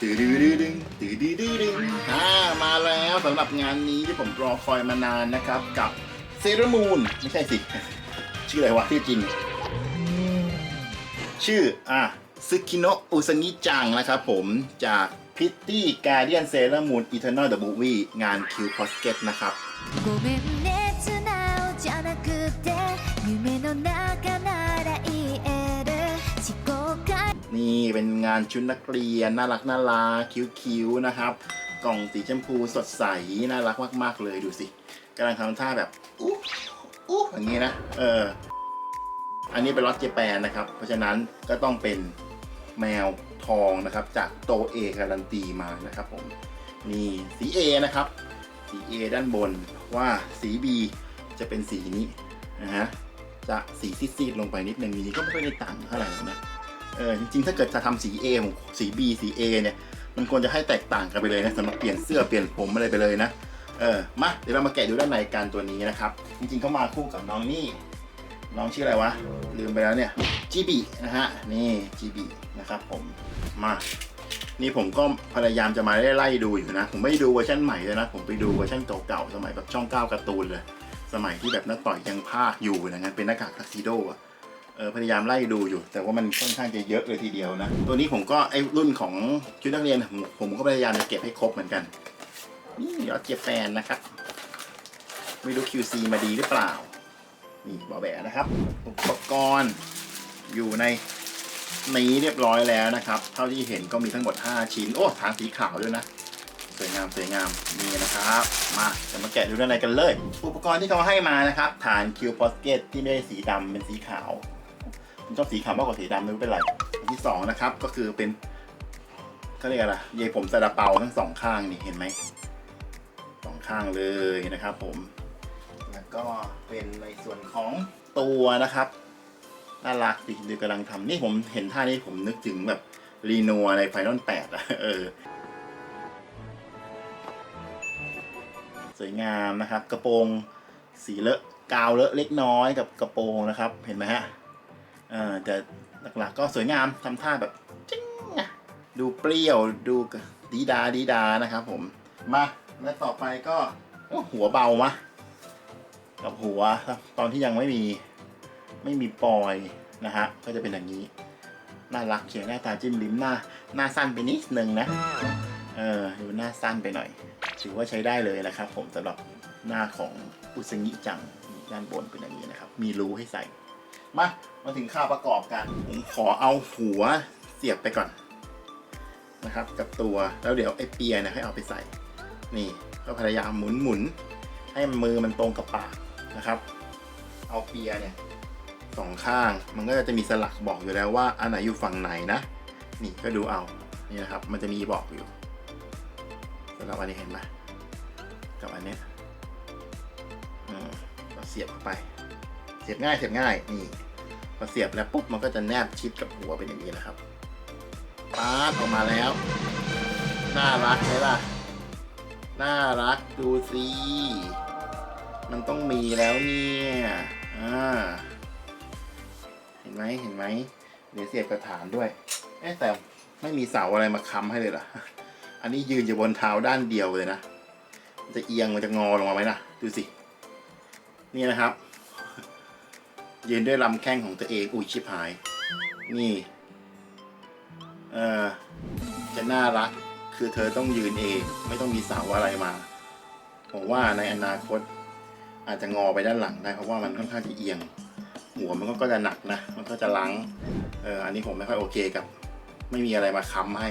ตื่ดื้อดื้อดึงตื่ดื้อดื้อดึงอ่ามาแล้วสำหรับงานนี้ที่ผมรอคอยมานานนะครับกับเซรามูนไม่ใช่สิ ชื่ออะไรวะที่จริง ชื่ออะซึคิโนะอุซางิจังนะครับผมจากพิตตี้การเดียนเซรามูนอีเทอร์นอลเดอะมูวี่งานคิวพอสเกตนะครับ เป็นงานชุดนักเรียน น่ารักน่ารักคิ้วๆนะครับ กล่องสีชมพูสดใสน่ารักมาก ๆ เลยดูสิกำลังทำท่าแบบอู้อู้อย่างนี้นะเอออันนี้เป็นรถเจแปนนะครับ เพราะฉะนั้นก็ต้องเป็นแมวทองนะครับ จากโตเอการันตีมานะครับผมนี่สี A นะครับ สี A ด้านบนว่าสี B จะเป็นสีนี้นะฮะจะสีซีดๆลงไปนิดนึงนี้ก็ไม่ค่อยได้ต่างเท่าไหร่นะ เออจริงๆ ถ้าเกิดจะทำสี A ของสี B สี A เนี่ย มันควรจะให้แตกต่างกันไปเลยนะสำหรับเปลี่ยนเสื้อเปลี่ยนผมอะไรไปเลยนะ เออ มาเดี๋ยวเรามาแกะดูด้านในกันตัวนี้นะครับ จริงๆเขามาคู่กับน้องนี่ น้องชื่ออะไรวะ ลืมไปแล้วเนี่ยจีบีนะฮะ นี่จีบีนะครับผม มา นี่ผมก็พยายามจะมาไล่ดูอยู่นะ ผมไม่ด้ดูเวอร์ชันใหม่เลยนะ ผมไปดูเวอร์ชันเก่าๆ สมัยแบบช่องเก้าการ์ตูนเลย สมัยที่แบบนักต่อยยังภาคอยู่นะงั้นเป็นหน้ากากทักซิโดอะ เออพยายามไล่ดูอยู่ แต่ว่ามันค่อนข้างจะเยอะเลยทีเดียวนะ ตัวนี้ผมก็ไอรุ่นของชุดนักเรียนผมผมก็พยายามจะเก็บให้ครบเหมือนกันนี่ยอดเจแปนนะครับ ไม่รู้ QC มาดีหรือเปล่า นี่บอแบะนะครับ อุปกรณ์อยู่ในนี้เรียบร้อยแล้วนะครับ เท่าที่เห็นก็มีทั้งหมด 5 ชิ้น โอ้ฐานสีขาวด้วยนะ สวยงามสวยงามนี่นะครับ มาจะมาแกะดูด้านในกันเลย อุปกรณ์ที่เขาให้มานะครับ ฐานคิวพอสเกตที่ไม่ได้สีดำเป็นสีขาว ชอบสีขาวมากกว่าสีดำไม่เป็นไรอันที่สองนะครับ ก็คือเป็นเขาเรียกอะไรเยผมซาดาเปาทั้งสองข้างนี่เห็นไหมสองข้างเลยนะครับ ผม แล้วก็เป็นในส่วนของตัวนะครับน่ารักดิดูกำลังทำนี่ผมเห็นท่านี้ผมนึกถึงแบบรีโนในไฟนอลแปดอะเออสวยงามนะครับ กระโปรงสีเลอะกาวเลอะเล็กน้อยกับกระโปรงนะครับ เห็นไหมฮะ เอ่าแต่หลักๆก็สวยงามทำท่าแบบจิ้งอะดูเปรี้ยวดูดีดาดีดานะครับผม มาแล้วต่อไปก็หัวเบามะกับหัวตอนที่ยังไม่มีไม่มีปอยนะฮะก็จะเป็นอย่างนี้ น่ารักเขียนหน้าตาจิ้มลิ้มหน้า หน้าสั้นไปนิดนึงนะเออดูหน้าสั้นไปหน่อยถือว่าใช้ได้เลยนะครับ ผมสำหรับหน้าของอุซงิจังด้านบนเป็นอย่างนี้นะครับ มีรูให้ใส่ มา มาถึงค่าวประกอบกัน ผมขอเอาหัวเสียบไปก่อนนะครับ กับตัวแล้วเดี๋ยวไอ้เปียเนี่ยให้เอาไปใส่ นี่ก็พยายามหมุนหมุนให้มือมันตรงกับปากนะครับ เอาเปียเนี่ยสองข้างมันก็จะมีสลักบอกอยู่แล้วว่าอันไหนอยู่ฝั่งไหนนะ นี่ก็ดูเอานี่นะครับ มันจะมีบอกอยู่สำหรับอันนี้เห็นไหมกับอันนี้ยอืมก็เสียบเข้าไป สียบง่ายเสียบง่ายนี่พอเสียบแล้วปุ๊บมันก็จะแนบชิดกับหัวเป็นอย่างนี้นะครับป๊าดออกมาแล้ว น่ารักไหมล่ะ น่ารักดูสิมันต้องมีแล้วเนี่ยอ่าเห็นไหมเห็นไหมเดี๋ยวเสียบกระถานด้วยเอ๊แต่ไม่มีเสาอะไรมาค้ำให้เลยเหรออันนี้ยืนอยู่บนเท้าด้านเดียวเลยนะ จะเอียงมันจะงอลงมาไหมนะดูสิ นี่นะครับ ยืนด้วยลำแข้งของตัวเองอุ้ยชิบหาย นี่ เออจะน่ารัก คือเธอต้องยืนเอง ไม่ต้องมีเสาอะไรมา ผมว่าในอนาคต อาจจะงอไปด้านหลังได้ เพราะว่ามันค่อนข้างจะเอียง หัวมันก็จะหนักนะ มันก็จะลังเอออันนี้ผมไม่ค่อยโอเคกับ ไม่มีอะไรมาค้ำให้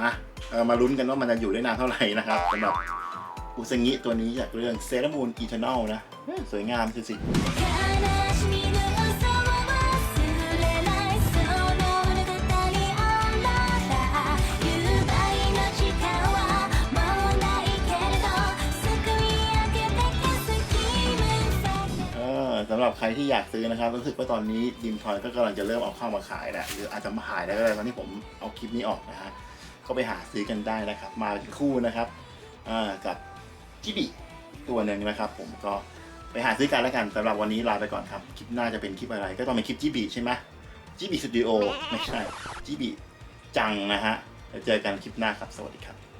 มาเออมาลุ้นกันว่ามันจะอยู่ได้นานเท่าไหร่นะครับสำหรับ อุซงิตัวนี้จากเรื่องเซรามูนอีเทอร์นอลนะ สวยงามคือสิสำหรับใครที่อยากซื้อนะครับ รู้สึกว่าตอนนี้ดิมทอยก็กำลังจะเริ่มเอาเข้ามาขายแหละหรืออาจจะมาหายแล้ก็ได้ตอนที่ผมเอาคลิปนี้ออกนะฮะก็ไปหาซื้อกันได้นะครับ มาเป็นคู่นะครับกับ จิบิตัวหนึ่งนะครับ ผมก็ไปหาซื้อกันแล้วกันสำหรับวันนี้ลาไปก่อนครับ คลิปหน้าจะเป็นคลิปอะไร ก็ต้องเป็นคลิปจิบิใช่ไหมจิบิสตูดิโอไม่ใช่จิบิจังนะฮะแล้วเจอกันคลิปหน้าครับ สวัสดีครับ